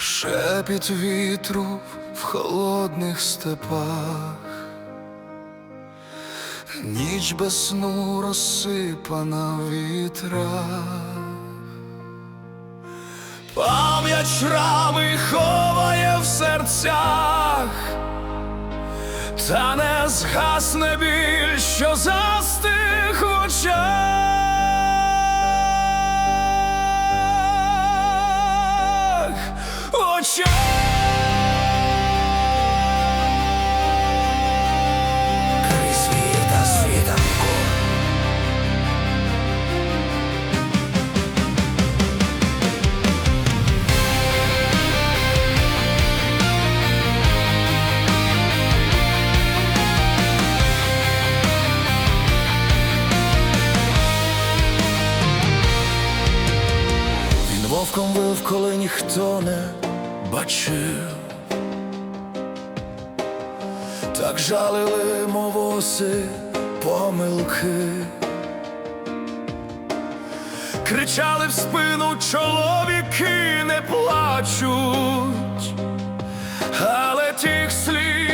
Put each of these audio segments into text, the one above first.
шепіт вітру в холодних степах, ніч без сну розсипана вітра, пам'ять шрами ховає в серцях, та не згасне біль, що застиг очах. довколи ніхто не бачив, так жалили мовоси помилки, кричали в спину чоловіки не плачуть, але тих слів.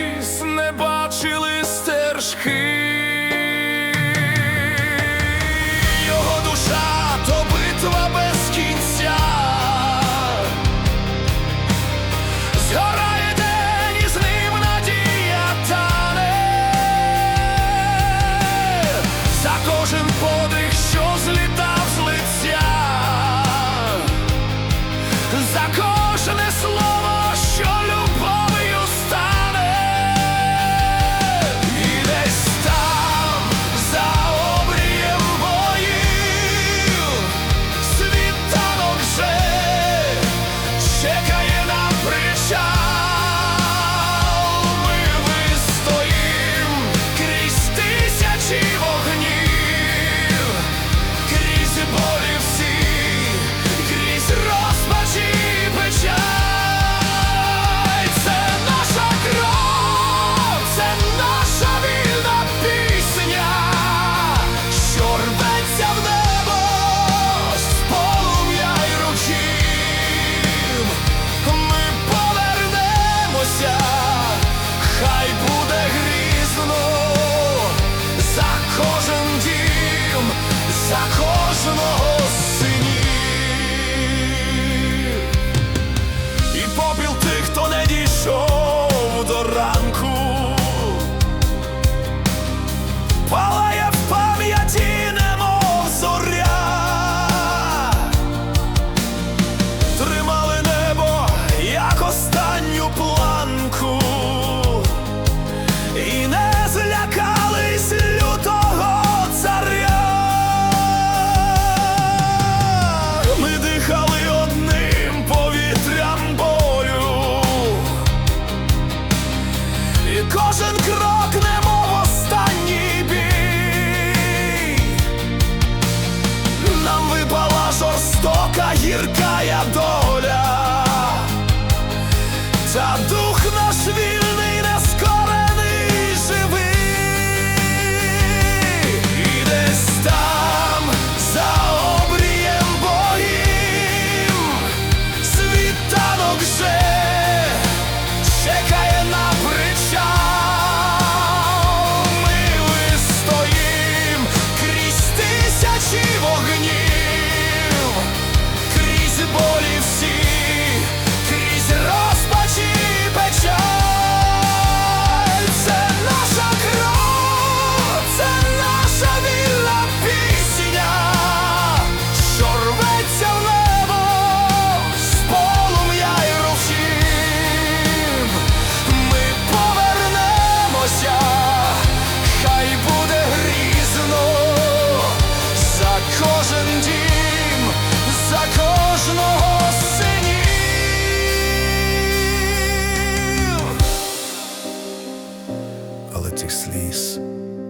пролитих сліз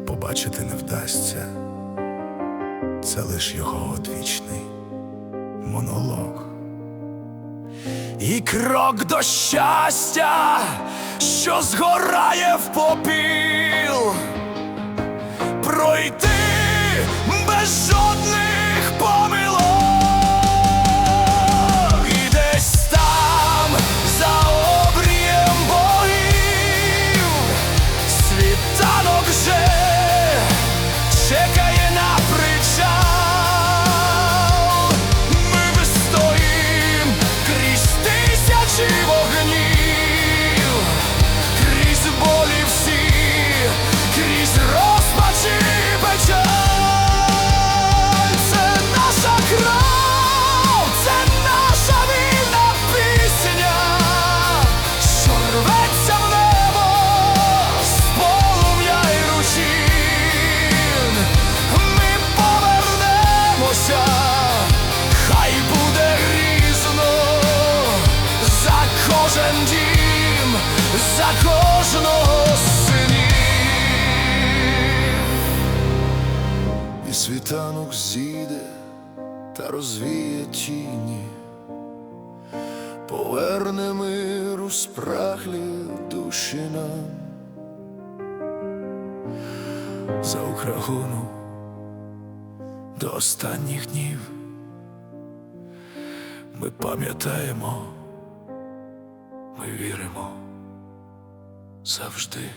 побачити не вдасться, це лиш його одвічний монолог. І крок до щастя, що згорає в попіл, пройти без жодних. За кожного синів. І світанок зійде та розвіє тіні, поверне миру спраглі душі нам за Україну до останніх днів. Ми пам'ятаємо, ми віримо завжди.